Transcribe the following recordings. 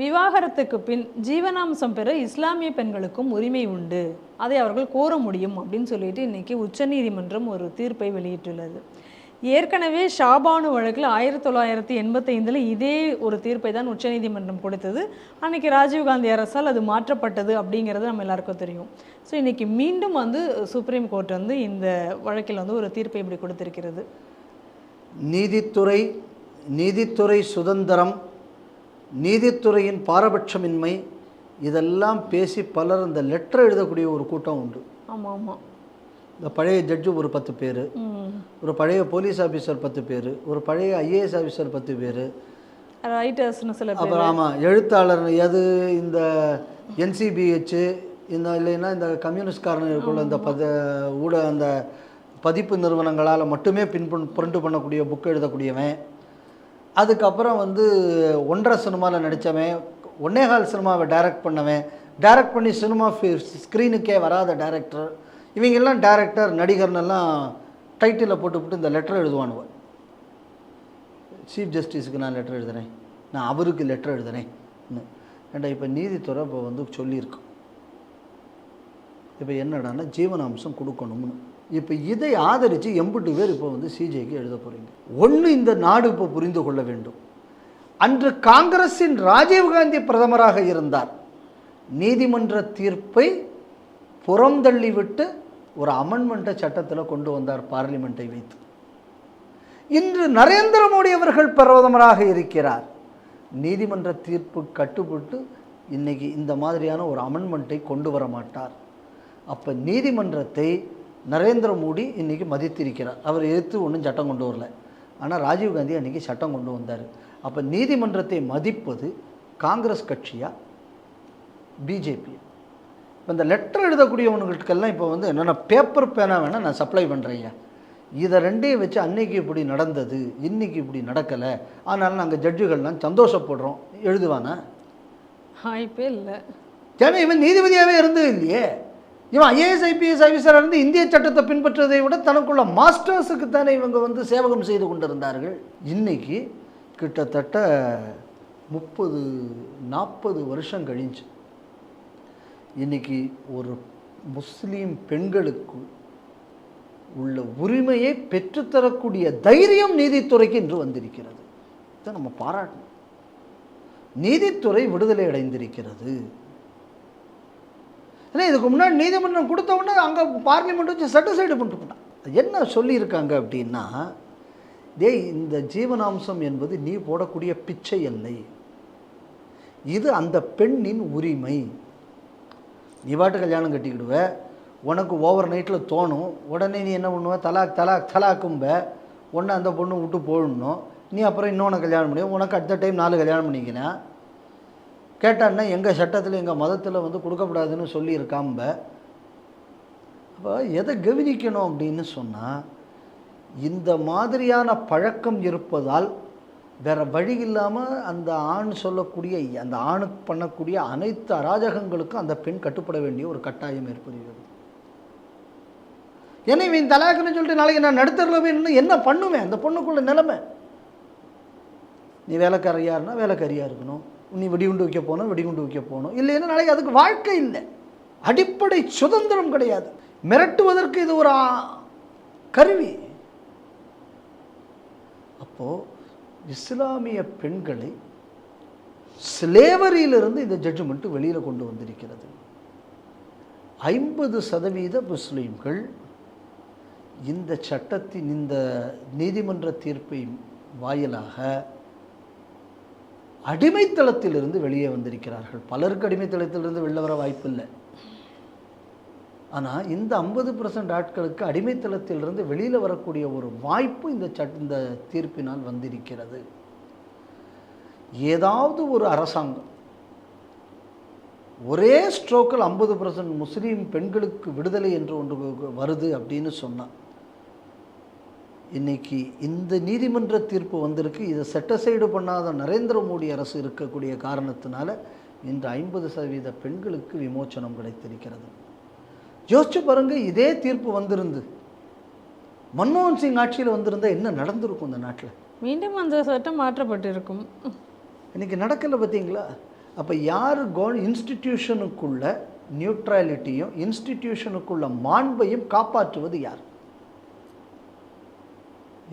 விவாகரத்துக்கு பின் ஜீவனாம்சம் பெற இஸ்லாமிய பெண்களுக்கும் உரிமை உண்டு. அதை அவர்கள் கோர முடியும் அப்படின்னு சொல்லிட்டு இன்றைக்கி உச்சநீதிமன்றம் ஒரு தீர்ப்பை வெளியிட்டுள்ளது. ஏற்கனவே ஷாபானு வழக்கில் ஆயிரத்தி தொள்ளாயிரத்தி எண்பத்தைந்தில் இதே ஒரு தீர்ப்பை தான் உச்சநீதிமன்றம் கொடுத்தது. அன்னைக்கு ராஜீவ்காந்தி அரசால் அது மாற்றப்பட்டது அப்படிங்கிறது நம்ம எல்லாருக்கும் தெரியும். ஸோ இன்றைக்கி மீண்டும் வந்து சுப்ரீம் கோர்ட் வந்து இந்த வழக்கில் வந்து ஒரு தீர்ப்பை இப்படி கொடுத்திருக்கிறது. நீதித்துறை நீதித்துறை சுதந்திரம் நீதித்துறையின் பாரபட்சமின்மை இதெல்லாம் பேசி பலர் இந்த லெட்டர் எழுதக்கூடிய ஒரு கூட்டம் உண்டு. ஆமாம் ஆமாம் இந்த பழைய ஜட்ஜு ஒரு பத்து பேர் ஒரு பழைய போலீஸ் ஆஃபீஸர் பத்து பேர் ஒரு பழைய ஐஏஎஸ் ஆஃபீஸர் பத்து பேர். ரைட்டர்ஸ்னு சில அப்புறம் ஆமாம் எழுத்தாளர் எது இந்த என்சிபிஹெச் இந்த இல்லைன்னா இந்த கம்யூனிஸ்ட்காரனுக்குள்ள இந்த பத ஊட அந்த பதிப்பு நிறுவனங்களால் மட்டுமே பின் பிரிண்ட் பண்ணக்கூடிய புக் எழுதக்கூடியவன். அதுக்கப்புறம் வந்து ஒன்றரை சினிமாவில் நடித்தவன் ஒன்னேகால் சினிமாவை டைரக்ட் பண்ணவன் டைரக்ட் பண்ணி சினிமா ஸ்க்ரீனுக்கே வராத டைரக்டர் இவங்கெல்லாம் டைரக்டர் நடிகர்னெல்லாம் டைட்டிலில் போட்டுவிட்டு இந்த லெட்டர் எழுதுவானுவன் சீஃப் ஜஸ்டிஸுக்கு நான் லெட்டர் எழுதுகிறேன் நான் அவருக்கு லெட்டர் எழுதுனேன் ஏண்டா இப்போ நீதித்துறை இப்போ வந்து சொல்லியிருக்கோம் இப்போ என்னடான்னா ஜீவனாம்சம் கொடுக்கணும்னு. இப்போ இதை ஆதரித்து எண்பட்டு பேர் இப்போ வந்து சிஜேக்கு எழுத போகிறீங்க ஒன்று இந்த நாடு இப்போ புரிந்து கொள்ள வேண்டும். அன்று காங்கிரஸின் ராஜீவ்காந்தி பிரதமராக இருந்தார். நீதிமன்ற தீர்ப்பை புறந்தள்ளிவிட்டு ஒரு அமெண்ட்மெண்ட்டை சட்டத்தில் கொண்டு வந்தார் பார்லிமெண்ட்டை வைத்து. இன்று நரேந்திர மோடி அவர்கள் பிரதமராக இருக்கிறார். நீதிமன்ற தீர்ப்பு கட்டுப்பட்டு இன்னைக்கு இந்த மாதிரியான ஒரு அமெண்ட்மெண்ட்டை கொண்டு வர மாட்டார். அப்போ நீதிமன்றத்தை நரேந்திர மோடி இன்னைக்கு மதித்திருக்கிறார். அவர் எதிர்த்து ஒன்றும் சட்டம் கொண்டு வரல. ஆனால் ராஜீவ்காந்தி அன்னைக்கு சட்டம் கொண்டு வந்தார். அப்போ நீதிமன்றத்தை மதிப்பது காங்கிரஸ் கட்சியா? பிஜேபி இப்போ இந்த லெட்டர் எழுதக்கூடியவனுங்களுக்கெல்லாம் இப்போ வந்து என்னென்ன பேப்பர் பேனா வேணால் நான் சப்ளை பண்ணுறேன் இதை ரெண்டையும் வச்சு அன்னைக்கு இப்படி நடந்தது இன்னைக்கு இப்படி நடக்கலை. அதனால் நாங்கள் ஜட்ஜுகள்லாம் சந்தோஷப்படுறோம். எழுதுவானா? வாய்ப்பே இல்லை. ஏன்னா இவன் நீதிபதியாகவே இருந்தது இல்லையே? இவன் ஐஏஎஸ் ஐபிஎஸ் ஆஃபீஸராக இருந்து இந்திய சட்டத்தை பின்பற்றுவதை விட தனக்குள்ள மாஸ்டர்ஸுக்கு தானே இவங்க வந்து சேவகம் செய்து கொண்டிருந்தார்கள். இன்னைக்கு கிட்டத்தட்ட முப்பது நாற்பது வருஷம் கழிஞ்சு இன்னைக்கு ஒரு முஸ்லீம் பெண்களுக்கு உள்ள உரிமையை பெற்றுத்தரக்கூடிய தைரியம் நீதித்துறைக்கு இன்று வந்திருக்கிறது. இதை நம்ம பாராட்டணும். நீதித்துறை விடுதலை அடைந்திருக்கிறது. ஏன்னா இதுக்கு முன்னாடி நீதிமன்றம் கொடுத்தவுடனே அங்கே பார்லிமெண்ட் வச்சு சட்டிஸ்ஃபைடு பண்ணிட்டு போட்டான் என்ன சொல்லியிருக்காங்க அப்படின்னா டேய் இந்த ஜீவனாம்சம் என்பது நீ போடக்கூடிய பிச்சை இல்லை இது அந்த பெண்ணின் உரிமை. நீ பாட்டு கல்யாணம் கட்டிக்கிடுவ உனக்கு ஓவர் நைட்டில் தோணும் உடனே நீ என்ன பண்ணுவ? தலாக் தலாக் தலாக்கும்ப. ஒன்று அந்த பொண்ணு விட்டு போடணும் நீ அப்புறம் இன்னொன்று கல்யாணம் பண்ணி உனக்கு அடுத்த டைம் நாலு கல்யாணம் பண்ணிக்கினா கேட்டான்னா எங்கள் சட்டத்தில் எங்கள் மதத்தில் வந்து கொடுக்கக்கூடாதுன்னு சொல்லியிருக்காம்ப அப்போ எதை கவனிக்கணும் அப்படின்னு சொன்னால் இந்த மாதிரியான பழக்கம் இருப்பதால் வேறு வழி இல்லாமல் அந்த ஆண் சொல்லக்கூடிய அந்த ஆணுக்கு பண்ணக்கூடிய அனைத்து அராஜகங்களுக்கும் அந்த பெண் கட்டுப்பட வேண்டிய ஒரு கட்டாயம் ஏற்படுகிறது. ஏன்னா இவன் தலாக்குன்னு சொல்லிட்டு நாளைக்கு நான் நடுத்தரில் போய் என்ன பண்ணுவேன்? அந்த பொண்ணுக்குள்ள நிலைமை. நீ வேலைக்காரியாருன்னா வேலைக்காரியாக இருக்கணும். நீ வெடிகுண்டு வைக்க போகணும் வெடிகுண்டு வைக்க போகணும். இல்லைன்னா நாளைக்கு அதுக்கு வாழ்க்கை இல்லை. அடிப்படை சுதந்திரம் கிடையாது. மிரட்டுவதற்கு இது ஒரு கருவி. அப்போது இஸ்லாமிய பெண்களை ஸ்லேவரியிலிருந்து இந்த ஜட்ஜ்மெண்ட்டு வெளியில் கொண்டு வந்திருக்கிறது. ஐம்பது சதவீத முஸ்லீம்கள் இந்த சட்டத்தின் இந்த நீதிமன்ற தீர்ப்பை வாயிலாக அடிமைத்தளத்திலிருந்து வெளியே வந்திருக்கிறார்கள். பலருக்கு அடிமைத்தளத்திலிருந்து வெளில வர வாய்ப்பு இல்லை ஆனால் இந்த ஐம்பது பர்சன்ட் ஆட்களுக்கு அடிமைத்தளத்திலிருந்து வெளியில் வரக்கூடிய ஒரு வாய்ப்பு இந்த சட் இந்த தீர்ப்பினால் வந்திருக்கிறது. ஏதாவது ஒரு அரசாங்கம் ஒரே ஸ்ட்ரோக்கில் ஐம்பது பர்சன்ட் முஸ்லீம் பெண்களுக்கு விடுதலை என்று ஒன்று வருது அப்படின்னு சொன்னான் இன்னைக்கு இந்த நீதிமன்ற தீர்ப்பு வந்திருக்கு. இதை செட்டசைடு பண்ணாத நரேந்திர மோடி அரசு இருக்கக்கூடிய காரணத்தினால இன்று ஐம்பது சதவீத பெண்களுக்கு விமோச்சனம் கிடைத்திருக்கிறது. யோசிச்சு பாருங்க இதே தீர்ப்பு வந்திருந்து மன்மோகன் சிங் ஆட்சியில் வந்திருந்தா என்ன நடந்திருக்கும் இந்த நாட்டில்? மீண்டும் அந்த சட்டம் மாற்றப்பட்டிருக்கும். இன்னைக்கு நடக்கலை பார்த்தீங்களா? அப்போ யார் கோ இன்ஸ்டிடியூஷனுக்குள்ள நியூட்ரலிட்டியும் இன்ஸ்டிடியூஷனுக்குள்ள மாண்பையும் காப்பாற்றுவது யார்?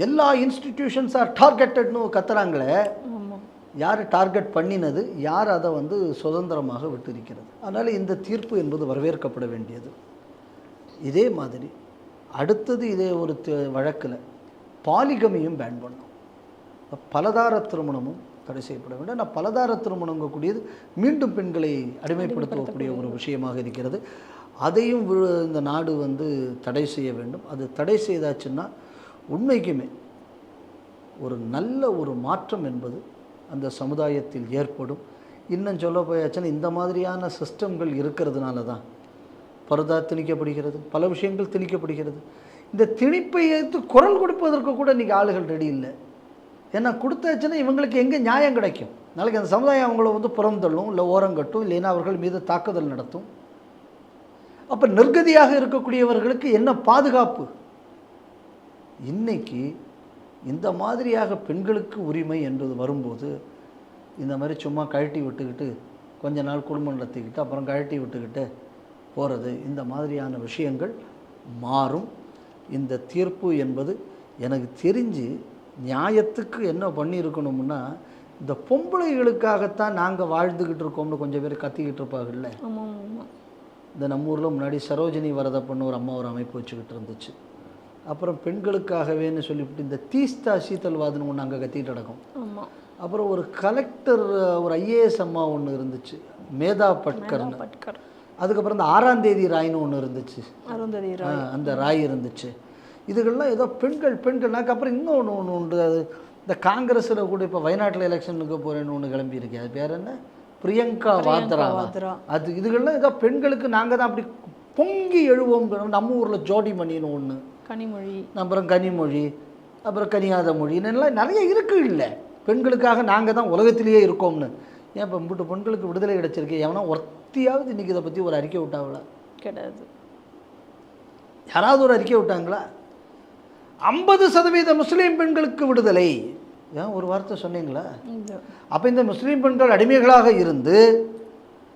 எல்லா இன்ஸ்டிடியூஷன்ஸ் ஆர் டார்கெட்டட்னு கத்துறாங்களே. யார் டார்கெட் பண்ணினது யார் அதை வந்து சுதந்திரமாக விட்டிருக்கிறது? அதனால் இந்த தீர்ப்பு என்பது வரவேற்கப்பட வேண்டியது. இதே மாதிரி அடுத்தது இதே ஒரு வழக்கில் பாலிகமியும் பேன் பண்ணோம் பலதார திருமணமும் தடை செய்யப்பட வேண்டும். ஆனால் பலதார திருமணங்கக்கூடியது மீண்டும் பெண்களை அடிமைப்படுத்தக்கூடிய ஒரு விஷயமாக இருக்கிறது. அதையும் இந்த நாடு வந்து தடை செய்ய வேண்டும். அது தடை செய்தாச்சுன்னா உண்மைக்குமே ஒரு நல்ல ஒரு மாற்றம் என்பது அந்த சமுதாயத்தில் ஏற்படும். இன்னும் சொல்ல போயாச்சுன்னா இந்த மாதிரியான சிஸ்டம்கள் இருக்கிறதுனால தான் பரதா திணிக்கப்படுகிறது பல விஷயங்கள் திணிக்கப்படுகிறது. இந்த திணிப்பை எடுத்து குரல் கொடுப்பதற்கு கூட இன்றைக்கி ஆளுகள் ரெடி இல்லை. ஏன்னா கொடுத்தாச்சுன்னா இவங்களுக்கு எங்கே நியாயம் கிடைக்கும்? நாளைக்கு அந்த சமுதாயம் அவங்கள வந்து புறந்தள்ளும் இல்லை ஓரங்கட்டும் இல்லைன்னா அவர்கள் மீது தாக்குதல் நடத்தும். அப்போ நிர்கதியாக இருக்கக்கூடியவர்களுக்கு என்ன பாதுகாப்பு? இன்னைக்கு இந்த மாதிரியாக பெண்களுக்கு உரிமை என்பது வரும்போது இந்த மாதிரி சும்மா கழட்டி விட்டுக்கிட்டு கொஞ்ச நாள் குடும்பம் நடத்திக்கிட்டு அப்புறம் கழட்டி விட்டுக்கிட்டு போகிறது இந்த மாதிரியான விஷயங்கள் மாறும். இந்த தீர்ப்பு என்பது எனக்கு தெரிஞ்சு நியாயத்துக்கு என்ன பண்ணியிருக்கணும்னா இந்த பொம்பளைகளுக்காகத்தான் நாங்கள் வாழ்ந்துக்கிட்டு இருக்கோம்னு கொஞ்சம் பேர் கத்திக்கிட்டு இருப்பாங்கல்ல? இந்த நம்ம ஊரில் முன்னாடி சரோஜினி வரதப்பன்னு ஒரு அம்மா ஒரு அமைப்பு வச்சுக்கிட்டு இருந்துச்சு. அப்புறம் பெண்களுக்காகவேன்னு சொல்லிவிட்டு இந்த தீஸ்தா சீத்தல்வாதுன்னு ஒன்று அங்கே கத்திட்டு நடக்கும். அப்புறம் ஒரு கலெக்டர் ஒரு ஐஏஎஸ் அம்மா ஒன்று இருந்துச்சு மேதா பட்கர்னு. பட்கர். அதுக்கப்புறம் இந்த ஆறாம் தேதி ராய்னு ஒன்று இருந்துச்சு. அந்த ராய் இருந்துச்சு. இதுகள்லாம் ஏதோ பெண்கள் பெண்கள் அதுக்கப்புறம் இன்னொன்று ஒன்று உண்டு. அது இந்த காங்கிரஸில் கூட இப்போ வயநாட்டில் எலெக்ஷனுக்கு போகிறேன்னு ஒன்று கிளம்பியிருக்கு. அது பேர் என்ன? பிரியங்கா வாத்ரா. அது இதுகள்லாம் ஏதோ பெண்களுக்கு நாங்கள் தான் அப்படி பொங்கி எழுவோம் நம்ம ஊரில் ஜோடி மணின்னு ஒன்று கனிமொழி. அப்புறம் கனிமொழி அப்புறம் கனியாத மொழின்னெல்லாம் நிறைய இருக்கு இல்லை. பெண்களுக்காக நாங்கள் தான் உலகத்திலேயே இருக்கோம்னு. ஏன் இப்போ முட்டு பெண்களுக்கு விடுதலை கிடைச்சிருக்கு? எவனா ஒருத்தியாவது இன்னைக்கு இதை பற்றி ஒரு அறிக்கை விட்டாங்களா கிடையாது. யாராவது ஒரு அறிக்கை விட்டாங்களா? ஐம்பது சதவீத முஸ்லீம் பெண்களுக்கு விடுதலை. ஏன் ஒரு வார்த்தை சொன்னீங்களா? அப்போ இந்த முஸ்லீம் பெண்கள் அடிமைகளாக இருந்து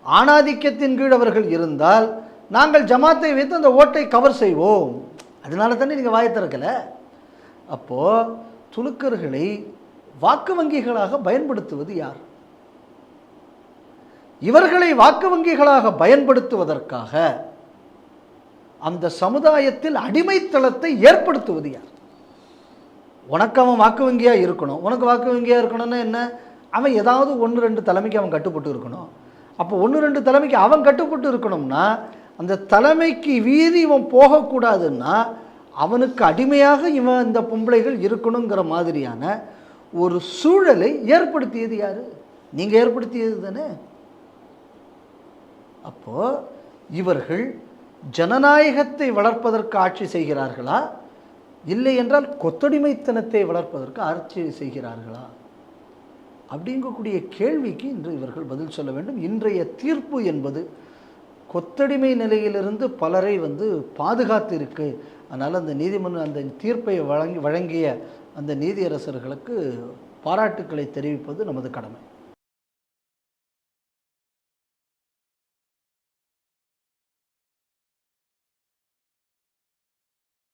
ஆணாதிக்கத்தின் கீழ் அவர்கள் இருந்தால் நாங்கள் ஜமாத்தை வைத்து அந்த ஓட்டை கவர் செய்வோம். அதனால தானே நீங்கள் வாயை திறக்கலை? அப்போது துலுக்கர்களை வாக்கு வங்கிகளாக பயன்படுத்துவது யார்? இவர்களை வாக்கு வங்கிகளாக பயன்படுத்துவதற்காக அந்த சமுதாயத்தில் அடிமைத்தளத்தை ஏற்படுத்துவது யார்? உனக்கு அவன் வாக்கு வங்கியாக இருக்கணும். உனக்கு வாக்கு வங்கியாக இருக்கணும்னா என்ன? அவன் ஏதாவது ஒன்று ரெண்டு தலைமைக்கு அவன் கட்டுப்பட்டு இருக்கணும். அப்போ ஒன்று ரெண்டு தலைமைக்கு அவன் கட்டுப்பட்டு இருக்கணும்னா அந்த தலைமைக்கு வீதி இவன் போகக்கூடாதுன்னா அவனுக்கு அடிமையாக இவன் இந்த பொம்பளைகள் இருக்கணுங்கிற மாதிரியான ஒரு சூழலை ஏற்படுத்தியது யார்? நீங்கள் ஏற்படுத்தியது தானே? அப்போது இவர்கள் ஜனநாயகத்தை வளர்ப்பதற்கு ஆட்சி செய்கிறார்களா? இல்லை என்றால் கொத்தடிமைத்தனத்தை வளர்ப்பதற்கு ஆட்சி செய்கிறார்களா? அப்படிங்கக்கூடிய கேள்விக்கு இன்று இவர்கள் பதில் சொல்ல வேண்டும். இன்றைய தீர்ப்பு என்பது கொத்தடிமை நிலையிலிருந்து பலரை வந்து பாதுகாத்து இருக்குது அதனால் அந்த நீதிமன்றம் அந்த தீர்ப்பை வழங்கி வழங்கிய அந்த நீதியரசர்களுக்கு பாராட்டுக்களை தெரிவிப்பது நமது கடமை.